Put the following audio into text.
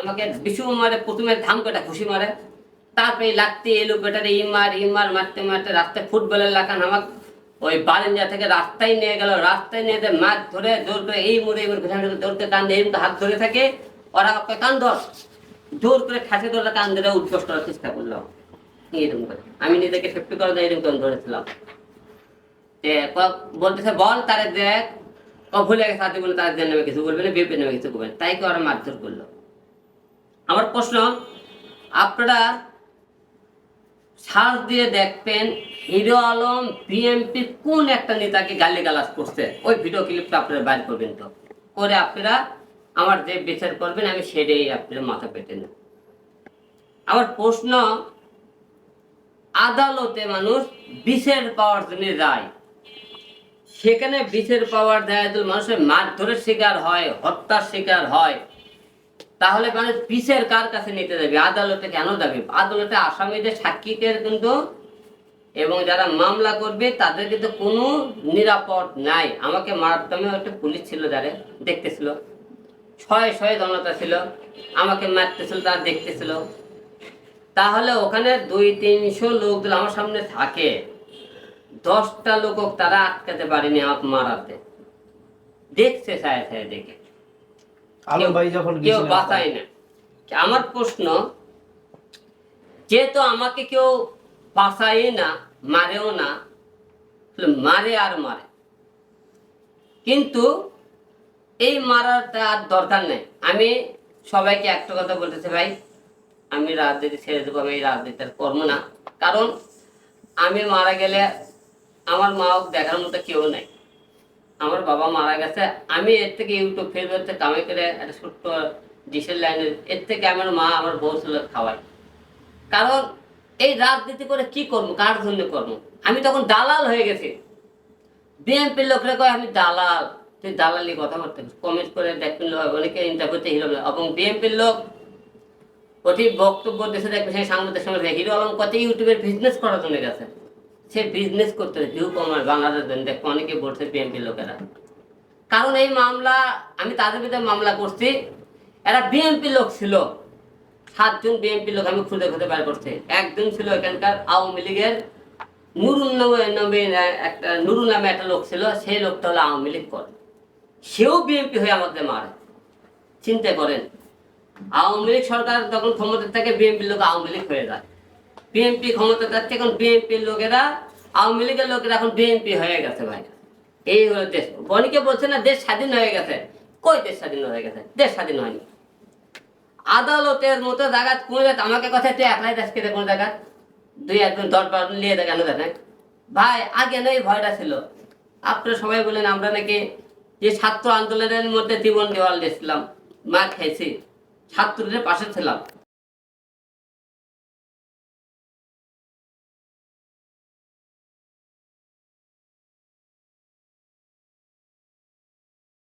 আমাকে বিশু মারে, প্রথমে ধাম কটা খুশি মারে। তারপরে লাগতে এলো বেটারে ইমার ইমার মারতে মারতে রাস্তায় ফুটবলের লাগান আমাকে ওই বারিন্দা থেকে রাস্তায় নিয়ে গেল। রাস্তায় নিয়ে মাছ ধরে, জোর করে এই মুড়ে এই মুড়ে ধরতে কান দিয়ে হাত ধরে থাকে। ওরা আমাকে কান ধর জোর করে ঠাসে ধরে কান ধরে উদ্ঘোষ করার চেষ্টা করলাম এরকম করে। আমি নিজেকে সেফটি করার জন্য এরকম ধরেছিলাম। বলতেছে, বল তারে দেখ। ও ভুলে গেছে হাতে বলে তার জন্য কিছু বলবে না বিপে নেবে কিছু করবে তাই কি ওরা মারধর করল? আমার প্রশ্ন, আপনারা সার্চ দিয়ে দেখবেন হিরো আলম বিএমপি কোন একটা নেতাকে গালি গালাজ করছে? ওই ভিডিও ক্লিপটা আপনারা বাইর করবেন তো। করে আপনারা আমার যে বিচার করবেন, আমি সেটাই আপনারা মাথা পেতে নেন আমার প্রশ্ন, আদালতে মানুষ বিচার পাওয়ার জন্য যায় সেখানে বিচার পাওয়ার দেয় মানুষের মারধরের শিকার হয়, হত্যার শিকার হয়। তাহলে মানে পিসের কার কাছে নিতে যাবে? আদালতে কেন যাবে? আদালতে আসামিদের সাক্ষীদের কিন্তু এবং যারা মামলা করবে, তাদের কিন্তু কোনো নিরাপদ নাই। আমাকে মারধমে একটা পুলিশ ছিল যারা, দেখতেছিল। ছয় ছয় জনতা ছিল। আমাকে মারতেছিল, তারা দেখতেছিল। তাহলে ওখানে দুই তিনশো লোক আমার সামনে থাকে, দশটা লোক তারা আটকাতে পারেনি আমাকে মারাতে। দেখছে সায় সায় দেখে। আলম ভাই যখন কেউ বাঁচায় না। আমার প্রশ্ন যেহেতু আমাকে কেউ বাঁচায় না মারেও না মারে আর মারে। কিন্তু এই মারাটা আর দরকার নেই। আমি সবাইকে একটা কথা বলতেছি ভাই আমি রাজনীতি ছেড়ে দেবো আমি এই রাজনীতির কর্ম না। কারণ আমি মারা গেলে আমার মা দেখার মতো কেউ নাই। আমার বাবা মারা গেছে। আমি এর থেকে ইউটিউব, ফেসবুক থেকে কামাই করে একটা ছোট্ট ডিসেল লাইনের এর থেকে আমার মা, আমার বউ ছিল খাওয়াই। কারণ এই রাজনীতি করে কি করব? কার জন্য করব? আমি তখন দালাল হয়ে গেছি। বিএনপির লোকরা কয়, আমি দালাল। তুই দালালি কথা বলতে কমেন্ট করে দেখবেন অনেকে ইন্টারভিউতে হিরো এবং বিএনপির লোক অতি বক্তব্য দেশে দেখবে সেই সাংবাদিক সঙ্গে হিরো আলম কত ইউটিউবের বিজনেস করার জন্য গেছে। সে বিজনেস করতে ভিউ কমার বাংলাদেশ দেখো অনেকে বলছে বিএনপির লোকেরা। কারণ এই মামলা, আমি তাদের বিরুদ্ধে মামলা করছি, এরা বিএনপি লোক ছিল। সাতজন বিএনপি লোক আমি খুঁজে খুঁজে বের করছি। একজন ছিল এখানকার আওয়ামী লীগের একটা নুরুল নামে একটা লোক ছিল, সেই লোকটা হলো আওয়ামী লীগ করে। সেও বিএনপি হয়ে আমাদের মারে। চিন্তা করেন, আওয়ামী লীগ সরকার তখন ক্ষমতা থেকে বিএনপির লোক আওয়ামী লীগ হয়ে যায়। বিএনপি ক্ষমতা যাচ্ছে এখন বিএনপির লোকেরা, আওয়ামী লীগের লোকেরা এখন বিএনপি হয়ে গেছে ভাই। এই হলো দেশ। বনিকে বলছে না, দেশ স্বাধীন হয়ে গেছে। কই দেশ স্বাধীন হয়ে গেছে? দেশ স্বাধীন হয়নি। আদালতের মতো জায়গা, কোন জায়গা আমাকে কথা তুই একলাই দেশ কেটে কোন জায়গা? দুই একজন দশ বার নিয়ে দেখানো দেখেন ভাই, আগে না এই ভয়টা ছিল। আপনারা সবাই বলেন, আমরা নাকি যে ছাত্র আন্দোলনের মধ্যে জীবন দেওয়াল দিয়েছিলাম মা খেয়েছি ছাত্রদের পাশে ছিলাম।